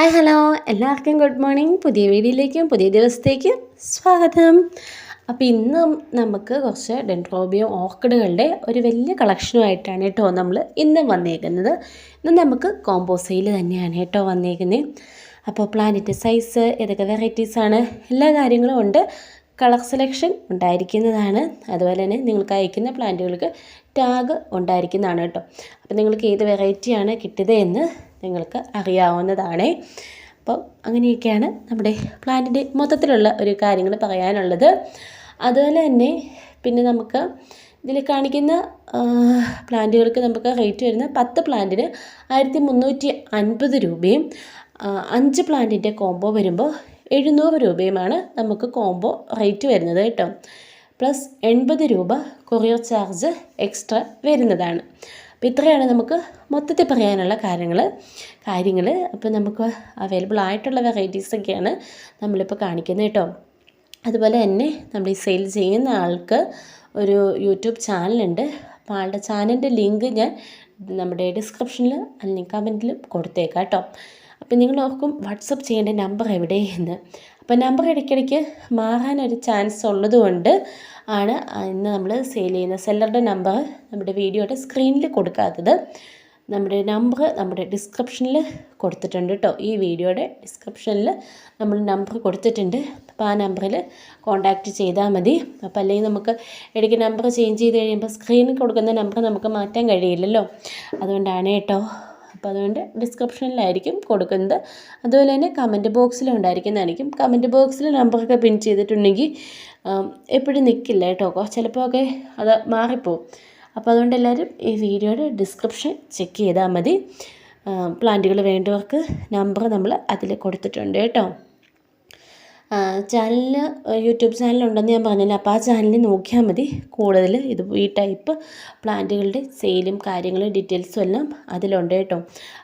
Hi hello എല്ലാവർക്കും good morning പുതിയ വീഡിയോയിലേക്കും പുതിയ ദിവസത്തേക്കും സ്വാഗതം. അപ്പോൾ ഇന്ന് നമുക്ക് കുറച്ച് ഡെൻട്രോബിയോ ഓർക്കിഡുകളുടെ ഒരു വലിയ കളക്ഷനുമായിട്ടാണ് കേട്ടോ നമ്മൾ ഇന്ന് വന്നേക്കുന്നത്. ഇന്ന് നമുക്ക് കോമ്പോസയിൽ തന്നെയാണ് കേട്ടോ വന്നേക്കുന്നത് അപ്പോൾ പ്ലാനറ്റ് സൈസ് ഏതൊക്കെ വെറൈറ്റീസാണ് എല്ലാ കാര്യങ്ങളും ഉണ്ട്. കളർ സെലക്ഷൻ ഉണ്ടായിരിക്കുന്നതാണ്. അതുപോലെ തന്നെ നിങ്ങൾക്ക് അയക്കുന്ന പ്ലാന്റുകൾക്ക് ടാഗ് ഉണ്ടായിരിക്കുന്നതാണ് കേട്ടോ. അപ്പോൾ നിങ്ങൾക്ക് ഏത് വെറൈറ്റിയാണ് കിട്ടിയത് എന്ന് നിങ്ങൾക്ക് അറിയാവുന്നതാണ്. അപ്പോൾ അങ്ങനെയൊക്കെയാണ് നമ്മുടെ പ്ലാന്റിന്റെ മൊത്തത്തിലുള്ള ഒരു കാര്യങ്ങൾ പറയാനുള്ളത്. അതുപോലെ തന്നെ പിന്നെ നമുക്ക് ഇതിൽ കാണിക്കുന്ന പ്ലാന്റുകൾക്ക് നമുക്ക് റേറ്റ് വരുന്ന പത്ത് പ്ലാന്റിന് ആയിരത്തി മുന്നൂറ്റി അൻപത് രൂപയും അഞ്ച് പ്ലാന്റിന്റെ കോംബോ വരുമ്പോൾ എഴുന്നൂറ് രൂപയുമാണ് നമുക്ക് കോംബോ റേറ്റ് വരുന്നത് കേട്ടോ. പ്ലസ് എൺപത് രൂപ കൊറിയർ ചാർജ് എക്സ്ട്രാ വരുന്നതാണ്. അപ്പോൾ ഇത്രയാണ് നമുക്ക് മൊത്തത്തിൽ പറയാനുള്ള കാര്യങ്ങൾ കാര്യങ്ങൾ അപ്പോൾ നമുക്ക് അവൈലബിൾ ആയിട്ടുള്ള വെറൈറ്റീസൊക്കെയാണ് നമ്മളിപ്പോൾ കാണിക്കുന്നത് കേട്ടോ. അതുപോലെ തന്നെ നമ്മൾ ഈ സെയിൽ ചെയ്യുന്ന ആൾക്ക് ഒരു യൂട്യൂബ് ചാനലുണ്ട്. അപ്പോൾ ആളുടെ ചാനലിന്റെ ലിങ്ക് ഞാൻ നമ്മുടെ ഡിസ്ക്രിപ്ഷനിൽ അല്ലെങ്കിൽ കമന്റിൽ കൊടുത്തേക്കാം കേട്ടോ. അപ്പം നിങ്ങൾ ഓർക്കും വാട്സപ്പ് ചെയ്യേണ്ട നമ്പർ എവിടെയെന്ന് അപ്പോൾ നമ്പർ ഇടയ്ക്കിടയ്ക്ക് മാറാനൊരു ചാൻസ് ഉള്ളതുകൊണ്ട് ആണ് ഇന്ന് നമ്മൾ സെയിൽ ചെയ്യുന്ന സെല്ലറുടെ നമ്പർ നമ്മുടെ വീഡിയോയുടെ സ്ക്രീനിൽ കൊടുക്കാത്തത്. നമ്മുടെ നമ്പർ നമ്മുടെ ഡിസ്ക്രിപ്ഷനിൽ കൊടുത്തിട്ടുണ്ട് കേട്ടോ ഈ വീഡിയോയുടെ ഡിസ്ക്രിപ്ഷനിൽ നമ്മൾ നമ്പർ കൊടുത്തിട്ടുണ്ട്. അപ്പോൾ ആ നമ്പറിൽ കോൺടാക്റ്റ് ചെയ്താൽ മതി. അപ്പോൾ അല്ലെങ്കിൽ നമുക്ക് ഇടയ്ക്ക് നമ്പർ ചേഞ്ച് ചെയ്ത് കഴിയുമ്പോൾ സ്ക്രീനിൽ കൊടുക്കുന്ന നമ്പർ നമുക്ക് മാറ്റാൻ കഴിയില്ലല്ലോ. അതുകൊണ്ടാണ് കേട്ടോ അപ്പോൾ അതുകൊണ്ട് ഡിസ്ക്രിപ്ഷനിലായിരിക്കും കൊടുക്കുന്നത്. അതുപോലെ തന്നെ കമന്റ് ബോക്സിലും ഉണ്ടായിരിക്കുന്നതായിരിക്കും. കമന്റ് ബോക്സിൽ നമ്പറൊക്കെ പിൻ ചെയ്തിട്ടുണ്ടെങ്കിൽ എപ്പോഴും നിൽക്കില്ല കേട്ടോ. ചിലപ്പോൾ ഒക്കെ അത് മാറിപ്പോവും. അപ്പോൾ അതുകൊണ്ട് എല്ലാവരും ഈ വീഡിയോയുടെ ഡിസ്ക്രിപ്ഷൻ ചെക്ക് ചെയ്താൽ മതി. പ്ലാന്റുകൾ വേണ്ടവർക്ക് നമ്പർ നമ്മൾ അതിൽ കൊടുത്തിട്ടുണ്ട് കേട്ടോ. ചാനലിൽ യൂട്യൂബ് ചാനലുണ്ടെന്ന് ഞാൻ പറഞ്ഞില്ല അപ്പോൾ ആ ചാനലിൽ നോക്കിയാൽ മതി. കൂടുതൽ ഇത് ഈ ടൈപ്പ് പ്ലാന്റുകളുടെ സെയിലും കാര്യങ്ങളും ഡീറ്റെയിൽസും എല്ലാം അതിലുണ്ട് കേട്ടോ.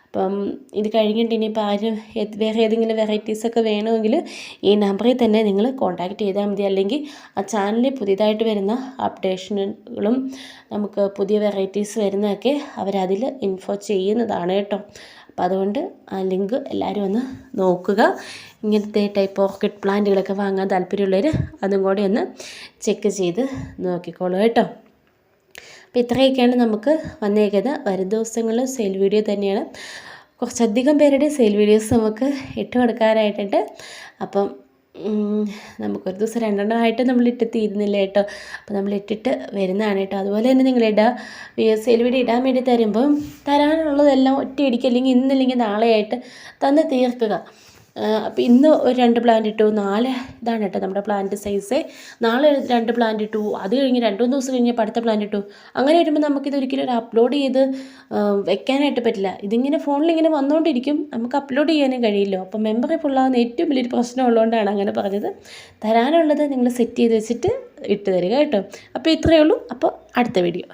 അപ്പം ഇത് കഴിഞ്ഞിട്ട് ഇനിയിപ്പോൾ ആരും വേറെ ഏതെങ്കിലും വെറൈറ്റീസൊക്കെ വേണമെങ്കിൽ ഈ നമ്പറിൽ തന്നെ നിങ്ങൾ കോൺടാക്റ്റ് ചെയ്താൽ മതി. അല്ലെങ്കിൽ ആ ചാനലിൽ പുതിയതായിട്ട് വരുന്ന അപ്ഡേഷനുകളും നമുക്ക് പുതിയ വെറൈറ്റീസ് വരുന്നതൊക്കെ അവരതിൽ ഇൻഫോ ചെയ്യുന്നതാണ് കേട്ടോ. അപ്പോൾ അതുകൊണ്ട് ആ ലിങ്ക് എല്ലാവരും ഒന്ന് നോക്കുക. ഇങ്ങനത്തെ ടൈപ്പ് ഓർക്കിഡ് പ്ലാന്റുകളൊക്കെ വാങ്ങാൻ താല്പര്യമുള്ളവർ അതും കൂടി ഒന്ന് ചെക്ക് ചെയ്ത് നോക്കിക്കോളൂ കേട്ടോ. അപ്പോൾ ഇത്രയൊക്കെയാണ് നമുക്ക് വന്നേക്കുന്നത് വരും ദിവസങ്ങളിൽ സെയിൽ വീഡിയോ തന്നെയാണ്. കുറച്ചധികം പേരുടെ സെയിൽ വീഡിയോസ് നമുക്ക് ഇട്ട് കൊടുക്കാനായിട്ടുണ്ട്. അപ്പം നമുക്കൊരു ദിവസം രണ്ടെണ്ണമായിട്ട് നമ്മൾ ഇട്ട് തീരുന്നില്ല കേട്ടോ. അപ്പോൾ നമ്മൾ ഇട്ടിട്ട് വരുന്നതാണ് കേട്ടോ. അതുപോലെ തന്നെ നിങ്ങൾ ഇടുക സെയിൽ വീഡിയോ ഇടാൻ വേണ്ടി തരുമ്പം തരാനുള്ളതെല്ലാം ഒറ്റയടിക്ക് അല്ലെങ്കിൽ ഇന്നില്ലെങ്കിൽ നാളെയായിട്ട് തന്ന് തീർക്കുക. അപ്പോൾ ഇന്ന് ഒരു രണ്ട് പ്ലാന്റ് ഇട്ടു. നാല് ഇതാണ് കേട്ടോ നമ്മുടെ പ്ലാന്റ് സൈസ് നാളെ രണ്ട് പ്ലാന്റ് ഇട്ടു. അത് കഴിഞ്ഞ് രണ്ട് മൂന്ന് ദിവസം കഴിഞ്ഞപ്പോൾ അടുത്ത പ്ലാന്റ് ഇട്ടു. അങ്ങനെ വരുമ്പോൾ നമുക്കിത് ഒരിക്കലും ഒരു അപ്ലോഡ് ചെയ്ത് വെക്കാനായിട്ട് പറ്റില്ല. ഇതിങ്ങനെ ഫോണിൽ ഇങ്ങനെ വന്നുകൊണ്ടിരിക്കും നമുക്ക് അപ്ലോഡ് ചെയ്യാനും കഴിയില്ലോ. അപ്പോൾ മെമ്മറി ഫുള്ളാകുന്ന ഏറ്റവും വലിയൊരു പ്രശ്നം ഉള്ളതുകൊണ്ടാണ് അങ്ങനെ പറഞ്ഞത്. തരാനുള്ളത് നിങ്ങൾ സെറ്റ് ചെയ്ത് വെച്ചിട്ട് ഇട്ട് തരിക കേട്ടോ. അപ്പോൾ ഇത്രയേ ഉള്ളൂ. അപ്പോൾ അടുത്ത വീഡിയോ